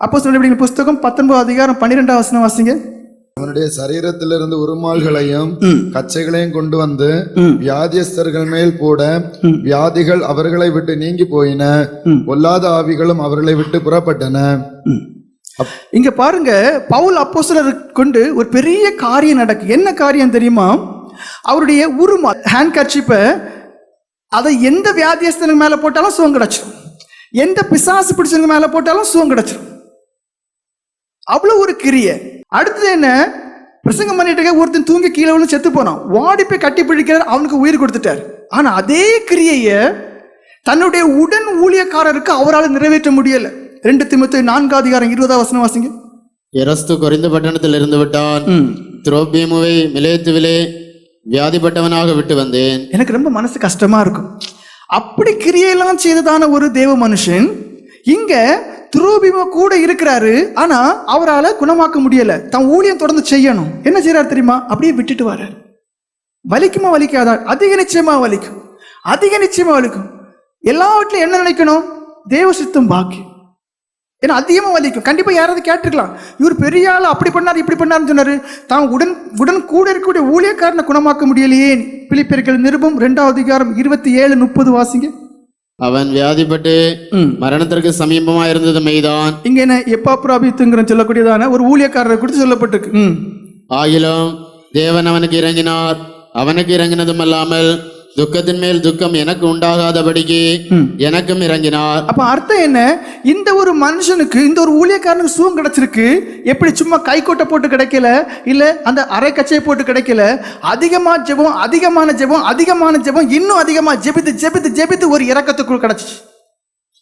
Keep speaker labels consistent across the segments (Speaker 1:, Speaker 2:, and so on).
Speaker 1: அப்போ சொல்ல புஸ்தகம் பத்தொன்பது அதிகாரம் பன்னிரெண்டாம் வசனம் வாசிங்க.
Speaker 2: அவனுடைய சரீரத்திலிருந்து உருமால்களையும்
Speaker 1: ம்.
Speaker 2: கச்சைகளையும் கொண்டு வந்து. வியாதியஸ்தர்கள் மேல் போட வியாதிகள் அவர்களை விட்டு நீங்கி போயின. பொல்லாத ஆவிகளும் அவர்களை விட்டு புறப்பட்டன.
Speaker 1: இங்க பாருங்க பவுல் அப்போஸ்தலர் கொண்டு ஒரு பெரிய காரியம் நடக்கு. என்ன காரியம் தெரியுமா? அவருடைய உருமா ஹேண்ட் கர்ச்சிப்பை அதை எந்த வியாதியஸ்தனுக்கு மேல போட்டாலும் சுகம் கிடைச்சிடும் எந்த பிசாசு பிடிச்சவங்க மேல போட்டாலும் சுகம் கிடைச்சிடும் அவ்வளவு ஒரு கிரியை. அடுத்தது என்ன? பிரசங்கம் பண்ணிட்டு இருக்க ஒருத்தன் தூங்கி கீழே விழுந்து செத்து போனான். வாடி போய் கட்டி பிடிக்கிறார் அவனுக்கு உயிர் கொடுத்துட்டார். ஆனா அதே கிரியையை தன்னுடைய உடன் ஊழியக்காரருக்கு அவரால் நிறைவேற்ற முடியல. ரெண்டு திமுத்து நான்காவது அதிகாரம் இருபதாம் வசனம் வாசிங்க.
Speaker 3: எரஸ்து கொரிந்த பட்டணத்தில் இருந்து விட்டான். துரோபீமுவை மிலேத்துவிலே வியாதிப்பட்டவனாக விட்டு வந்தேன்.
Speaker 1: எனக்கு ரொம்ப மனசு கஷ்டமா இருக்கும். அப்படி கிரியையெல்லாம் செய்ததான ஒரு தேவ மனுஷன் இங்க துரோபிம கூட இருக்கிறாரு ஆனா அவரால் குணமாக்க முடியல. தன் ஊழியம் தொடர்ந்து செய்யணும். என்ன செய்யறாரு தெரியுமா? அப்படியே விட்டுட்டு வர வலிக்குமா வலிக்காதா? அதிக நிச்சயமா வலிக்கும். அதிக நிச்சயமா வலிக்கும். எல்லாவற்றிலும் என்ன நினைக்கணும்? தேவ சித்தம் பாக்கி. ஏன்னா அதிகமாக வலிக்கும். கண்டிப்பாக யாராவது கேட்டிருக்கலாம். இவர் பெரிய ஆள் அப்படி பண்ணார் இப்படி பண்ணார்னு சொன்னாரு. தான் உடன் உடன் கூட இருக்கக்கூடிய ஊழியக்காரனை குணமாக்க முடியலையே. பிலிப்பியர்கள் நிருபம் ரெண்டாவது அதிகாரம் இருபத்தி ஏழு முப்பது வாசிங்க.
Speaker 3: அவன் வியாதிப்பட்டு மரணத்திற்கு சமீபமா இருந்தது மெய்தான்.
Speaker 1: இங்க என்ன எப்பா பிராபித்துங்கிற சொல்லக்கூடியதான ஒரு ஊழியக்காரரை குறித்து சொல்லப்பட்டிருக்கு.
Speaker 3: ஆகிலும் தேவன் அவனுக்கு இறங்கினார். அவனுக்கு இறங்கினதும் அல்லாமல் துக்கத்தின் மேல் துக்கம் எனக்கு உண்டாகாதபடிக்கு எனக்கும் இறங்கினார்.
Speaker 1: அப்ப அர்த்தம் என்ன? இந்த ஒரு மனுஷனுக்கு இந்த ஒரு ஊழியக்காரனுக்கு சுகம் கிடைச்சிருக்கு. எப்படி சும்மா கைக்கோட்டை போட்டு கிடைக்கல? இல்ல அந்த அரை கச்சையை போட்டு கிடைக்கல? அதிகமா ஜெபம் அதிகமான ஜெபம் அதிகமான ஜெபம் இன்னும் அதிகமா ஜெபித்து ஜெபித்து ஜெபித்து ஒரு இறக்கத்துக்குள் கிடைச்சிச்சு.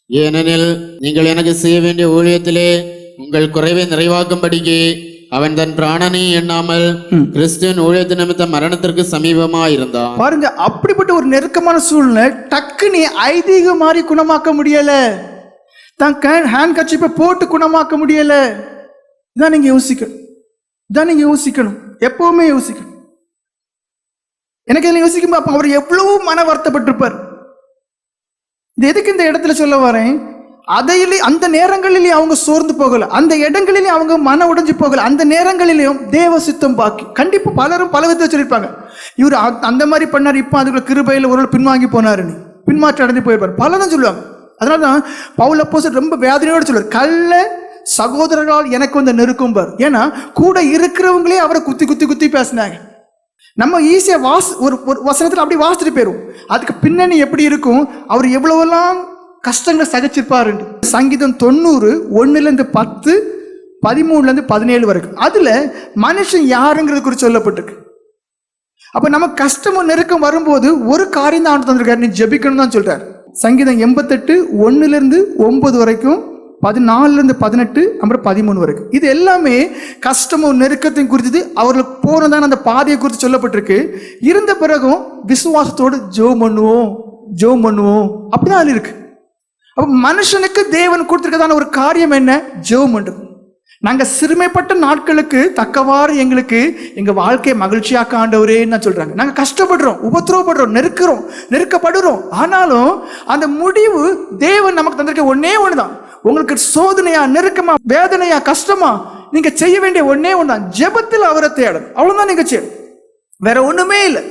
Speaker 3: ஏனெனில் நீங்கள் எனக்கு செய்ய வேண்டிய ஊழியத்திலே உங்கள் குறைவை நிறைவாக்கும்படிக்கு அவன் தன் பிராணனை எண்ணாமல் கிறிஸ்துவின் ஊழியத்து நிமித்தம் மரணத்திற்கு சமீபமா இருந்தான்.
Speaker 1: பாருங்க அப்படிப்பட்ட ஒரு நெருக்கமான சூழ்நிலை டக்கு நீ ஐதீக மாதிரி குணமாக்க முடியல. தான் ஹேண்ட் கட்சிப்பை போட்டு குணமாக்க முடியல. இதான் நீங்க யோசிக்கணும். இதான் நீங்க யோசிக்கணும். எப்பவுமே யோசிக்கணும். எனக்கு இதில் யோசிக்கும் அப்ப அவர் எவ்வளவு மன வருத்தப்பட்டிருப்பார். இது எதுக்கு இந்த இடத்துல சொல்ல வரேன்? அதையிலே அந்த நேரங்களிலே அவங்க சோர்ந்து போகல. அந்த இடங்களிலே அவங்க மன உடைஞ்சு போகல. அந்த நேரங்களிலேயும் தேவ சித்தம் பாக்கி. கண்டிப்பா பலரும் பல விதத்தை சொல்லியிருப்பாங்க. இவர் அந்த மாதிரி பண்ணார் இப்போ அதுக்குள்ள கிருபையில் ஒரு பின்வாங்கி போனாருன்னு பின்மாற்றம் அடைஞ்சு போயிருப்பார். பலரும் சொல்லுவாங்க. அதனால தான் பவுல் அப்போஸ்தலர் ரொம்ப வேதனையோடு சொல்லுவார். கல்ல சகோதரர்களால் எனக்கு வந்து நெருக்கும் பார். ஏன்னா கூட இருக்கிறவங்களே அவரை குத்தி குத்தி குத்தி பேசினாங்க. நம்ம ஈஸியாக வாஸ் ஒரு ஒரு வசனத்தில் அப்படி வாசிச்சுட்டு போயிடும் அதுக்கு பின்னணி எப்படி இருக்கும்? அவர் எவ்வளவெல்லாம் கஷ்டங்களை சகிச்சிருப்பாரு சங்கீதம் தொண்ணூறு ஒன்றுலேருந்து பத்து பதிமூணுலேருந்து பதினேழு வரைக்கும். அதில் மனுஷன் யாருங்கிறது குறித்து சொல்லப்பட்டிருக்கு. அப்போ நம்ம கஷ்டமும் நெருக்கம் வரும்போது ஒரு காரியம் தான் ஆண்டு தந்திருக்காரு. நீ ஜெபிக்கணும் தான் சொல்கிறார் சங்கீதம் எண்பத்தெட்டு ஒன்றுலேருந்து ஒம்பது வரைக்கும் பதினாலுலேருந்து பதினெட்டு அப்புறம் பதிமூணு வரைக்கும். இது எல்லாமே கஷ்டமும் நெருக்கத்தையும் குறித்தது. அவர்களுக்கு போனதான அந்த பாதையை குறித்து சொல்லப்பட்டிருக்கு. இருந்த பிறகும் விசுவாசத்தோடு ஜோம் பண்ணுவோம் ஜோம் பண்ணுவோம். அப்படிதான் அதுல இருக்கு. அப்போ மனுஷனுக்கு தேவன் கொடுத்துருக்கதான ஒரு காரியம் என்ன? ஜெபம் நாங்கள் சிறுமைப்பட்ட நாட்களுக்கு தக்கவாறு எங்களுக்கு எங்கள் வாழ்க்கையை மகிழ்ச்சியாக்க ஆண்டவரேன்னு தான் நாங்கள் கஷ்டப்படுறோம் உபத்திரவப்படுறோம் நெருக்கிறோம் நெருக்கப்படுறோம். ஆனாலும் அந்த முடிவு தேவன் நமக்கு தந்திருக்க ஒன்று தான் உங்களுக்கு சோதனையா நெருக்கமா வேதனையா கஷ்டமா நீங்கள் செய்ய வேண்டிய ஒன்றே ஒன்று தான் ஜெபத்தில் அவரை தேடணும். அவ்வளோதான் நீங்கள் செய்யணும். வேற ஒன்றுமே இல்லை.